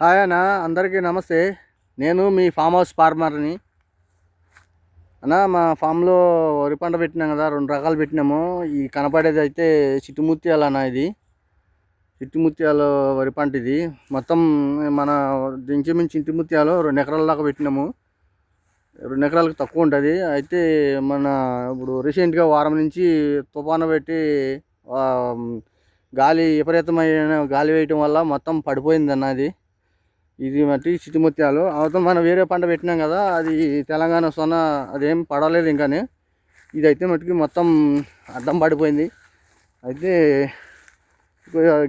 Hi అన్న అందరికీ నమస్తే. నేను మీ ఫామ్ హౌస్ ఫార్మర్ని. అన్న మా ఫామ్లో వరి పంట పెట్టినాం కదా రెండు రకాలు పెట్టినాము. ఈ కనపడేది అయితే చిట్టుముత్యాలు అన్న ఇది. చిట్టుముత్యాలు వరి పంట ఇది. మొత్తం మన ఇంచుమించు చిట్టుముత్యాలు రెండు ఎకరాల దాకా పెట్టినాము. రెండు ఎకరాలకు తక్కువ ఉంటుంది. అయితే మన ఇప్పుడు రీసెంట్గా వారం నుంచి తుఫాను పెట్టి గాలి విపరీతమైన గాలి వేయటం వల్ల మొత్తం పడిపోయింది అది ఇది మట్టి చిట్టుముత్యాలు. అవతల మనం వేరే పంట పెట్టినాం కదా అది తెలంగాణ సొన్న అదేం పడలేదు ఇంకానే. ఇదైతే మట్టుకి మొత్తం అడ్డం పడిపోయింది. అయితే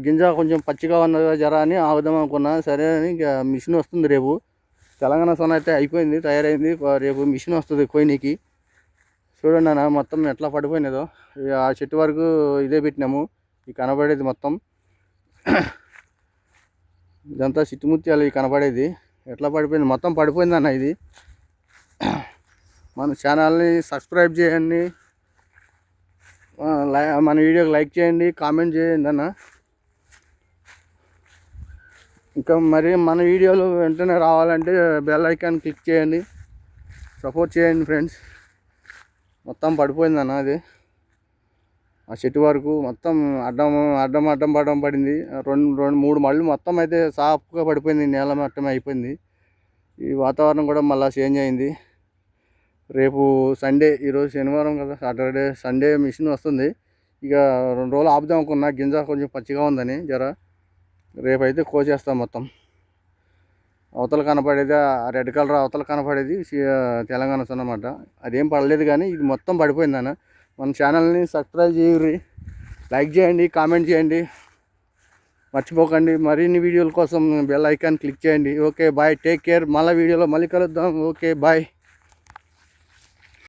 గింజ కొంచెం పచ్చిగా ఉన్నది జర అని ఆగుదాం అనుకున్నా. సరే అని ఇక మిషన్ వస్తుంది రేపు. తెలంగాణ సొన అయితే అయిపోయింది తయారైంది. రేపు మిషన్ వస్తుంది కొయ్యనికి చూడండి అన్న మొత్తం ఎట్లా పడిపోయినదో. ఇక ఆ చెట్టు వరకు ఇదే పెట్టినాము. ఈ కనబడేది మొత్తం. ఇదంతా చిట్టుముత్యాలు ఈ కనపడేది. ఎట్లా పడిపోయింది? మొత్తం పడిపోయింది అన్న ఇది. మన ఛానల్ని సబ్స్క్రైబ్ చేయండి. లై- మన వీడియోకి లైక్ చేయండి కామెంట్ చేయండి అన్న. ఇంకా మరి మన వీడియోలు వెంటనే రావాలంటే బెల్ ఐకాన్ క్లిక్ చేయండి. సపోర్ట్ చేయండి ఫ్రెండ్స్. మొత్తం పడిపోయిందన్న అది. ఆ చెట్టు వరకు మొత్తం అడ్డం అడ్డం అడ్డం పడడం పడింది. రెండు రెండు మూడు మళ్ళు మొత్తం అయితే సాఫ్గా పడిపోయింది. నేల మట్టం అయిపోయింది. ఈ వాతావరణం కూడా మళ్ళీ చేంజ్ అయింది. రేపు సండే ఈరోజు శనివారం కదా సాటర్డే సండే మిషన్ వస్తుంది. ఇక రెండు రోజులు ఆపుదాం అనుకున్నా. గింజ కొంచెం పచ్చిగా ఉందని జర. రేపైతే కోసేస్తాం మొత్తం. అవతల కనపడేది ఆ రెడ్ కలర్ అవతల కనపడేది తెలంగాణ అన్నమాట అదేం పడలేదు కానీ ఇది మొత్తం పడిపోయిందన్న మన ఛానల్ని సబ్స్క్రైబ్ చేయరి లైక్ చేయండి కామెంట్ చేయండి. మర్చిపోకండి. మరిన్ని వీడియోల కోసం బెల్ ఐకాన్ క్లిక్ చేయండి. ఓకే బాయ్ టేక్ కేర్ మళ్ళీ వీడియోలో మళ్ళీ కలుద్దాం. Okay bye